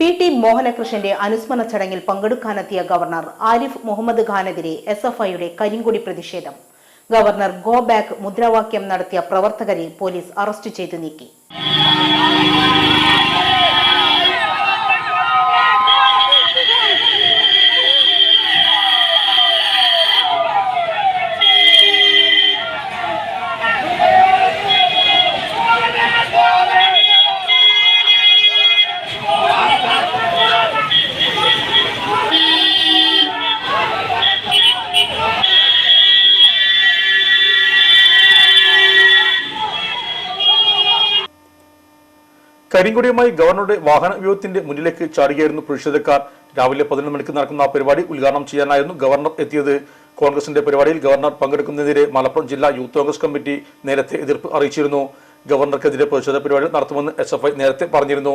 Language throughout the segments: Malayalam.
പി ടി മോഹനകൃഷ്ണന്റെ അനുസ്മരണ ചടങ്ങിൽ പങ്കെടുക്കാനെത്തിയ ഗവർണർ ആരിഫ് മുഹമ്മദ് ഖാനെതിരെ എസ് എഫ് ഐയുടെ കരിങ്കൊടി പ്രതിഷേധം. ഗവർണർ ഗോ ബാക്ക് മുദ്രാവാക്യം നടത്തിയ പ്രവർത്തകരെ പോലീസ് അറസ്റ്റ് ചെയ്തു നീക്കി. കരിങ്കൊടിയുമായി ഗവർണറുടെ വാഹന വ്യൂഹത്തിന്റെ മുന്നിലേക്ക് ചാടുകയായിരുന്നു പ്രതിഷേധക്കാർ. രാവിലെ പതിനൊന്ന് മണിക്ക് നടക്കുന്ന പരിപാടി ഉദ്ഘാടനം ചെയ്യാനായിരുന്നു ഗവർണർ എത്തിയത്. കോൺഗ്രസിന്റെ പരിപാടിയിൽ ഗവർണർ പങ്കെടുക്കുന്നതിനെതിരെ മലപ്പുറം ജില്ലാ യൂത്ത് കോൺഗ്രസ് കമ്മിറ്റി നേരത്തെ എതിർപ്പ് അറിയിച്ചിരുന്നു. ഗവർണർക്കെതിരെ പ്രതിഷേധ പരിപാടി നടത്തുമെന്ന് എസ് നേരത്തെ പറഞ്ഞിരുന്നു.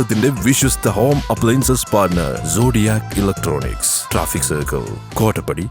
മലപ്പുറത്തിന്റെ വിശ്വസ്ത home appliances partner Zodiac electronics traffic circle Kottappadi.